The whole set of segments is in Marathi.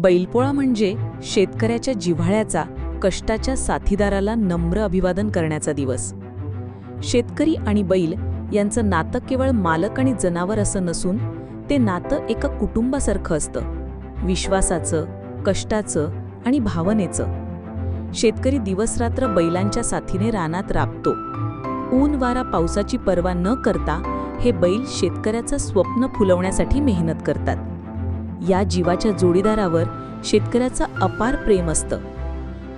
बैलपोळा म्हणजे शेतकऱ्याच्या जिव्हाळ्याचा कष्टाच्या साथीदाराला नम्र अभिवादन करण्याचा दिवस. शेतकरी आणि बैल यांचं नातं केवळ मालक आणि जनावर असं नसून ते नातं एका कुटुंबासारखं असतं. विश्वासाचं कष्टाचं आणि भावनेचं. शेतकरी दिवसरात्र बैलांच्या साथीने रानात राबतो. ऊन वारा पावसाची पर्वा न करता हे बैल शेतकऱ्याचं स्वप्न फुलवण्यासाठी मेहनत करतात. या जीवाच्या जोडीदारावर शेतकऱ्याचं अपार प्रेम असतं.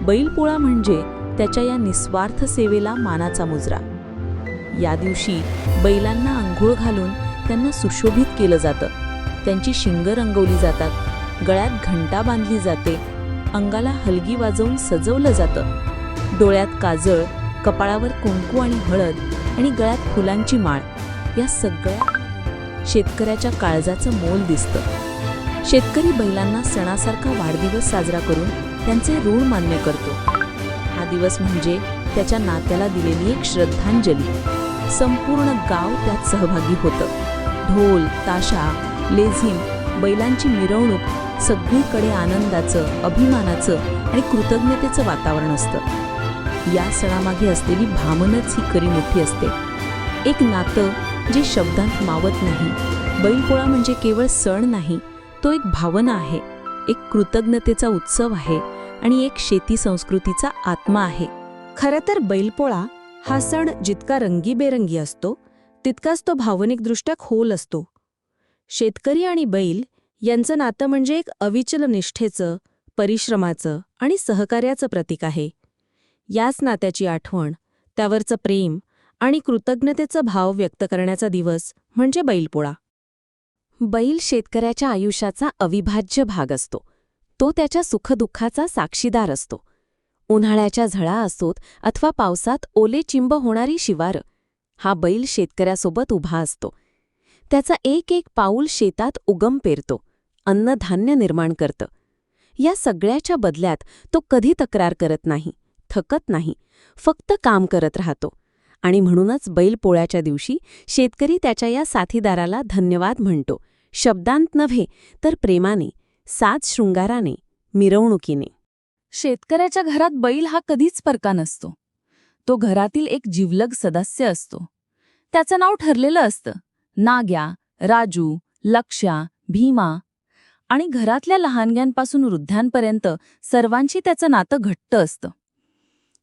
बैलपोळा म्हणजे त्याच्या या निस्वार्थ सेवेला मानाचा मुजरा. या दिवशी बैलांना आंघोळ घालून त्यांना सुशोभित केलं जातं. त्यांची शिंग रंगवली जातात गळ्यात घंटा बांधली जाते अंगाला हलगी वाजवून सजवलं जातं. डोळ्यात काजळ कपाळावर कुंकू आणि हळद आणि गळ्यात फुलांची माळ या सगळ्या शेतकऱ्याच्या काळजाचं मोल दिसतं. शेतकरी बैलांना सणासारखा वाढदिवस साजरा करून त्यांचे ऋण मान्य करतो. हा दिवस म्हणजे त्याच्या नात्याला दिलेली एक श्रद्धांजली. संपूर्ण गाव त्यात सहभागी होतं. ढोल ताशा लेझिम बैलांची मिरवणूक सगळीकडे आनंदाचं अभिमानाचं आणि कृतज्ञतेचं वातावरण असतं. या सणामागे असलेली भामनच ही खरी मोठी असते. एक नातं जे शब्दांत मावत नाही. बैलपोळा म्हणजे केवळ सण नाही तो एक भावना आहे एक कृतज्ञतेचा उत्सव आहे आणि एक शेती संस्कृतीचा आत्मा आहे. खरं तर बैलपोळा हा सण जितका रंगीबेरंगी असतो तितकाच तो भावनिकदृष्ट्या खोल असतो. शेतकरी आणि बैल यांचं नातं म्हणजे एक अविचल निष्ठेचं परिश्रमाचं आणि सहकार्याचं प्रतीक आहे. याच नात्याची आठवण त्यावरचं प्रेम आणि कृतज्ञतेचा भाव व्यक्त करण्याचा दिवस म्हणजे बैलपोळा. बैल शेतकऱ्याच्या आयुष्याचा अविभाज्य भाग असतो. तो त्याच्या सुखदुःखाचा साक्षीदार असतो. उन्हाळ्याच्या झळा असोत अथवा पावसात ओले चिंब होणारी शिवार हा बैल शेतकऱ्यासोबत उभा असतो. त्याचा एक एक पाऊल शेतात उगम पेरतो अन्नधान्य निर्माण करतं. या सगळ्याच्या बदल्यात तो कधी तक्रार करत नाही थकत नाही फक्त काम करत राहतो. आणि म्हणूनच बैलपोळ्याच्या दिवशी शेतकरी त्याच्या या साथीदाराला धन्यवाद म्हणतो. शब्दांत नव्हे तर प्रेमाने सात शृंगाराने मिरवणुकीने. शेतकऱ्याच्या घरात बैल हा कधीच परका नसतो. तो घरातील एक जिवलग सदस्य असतो. त्याचं नाव ठरलेलं असतं नाग्या राजू लक्ष्या भीमा. आणि घरातल्या लहानग्यांपासून वृद्धांपर्यंत सर्वांशी त्याचं नातं घट्ट असतं.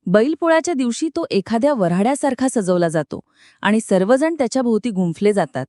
बैलपोळ्याच्या दिवशी तो एखाद्या वऱ्हाड्यासारखा सजवला जातो आणि सर्वजण त्याच्याभोवती गुंफले जातात.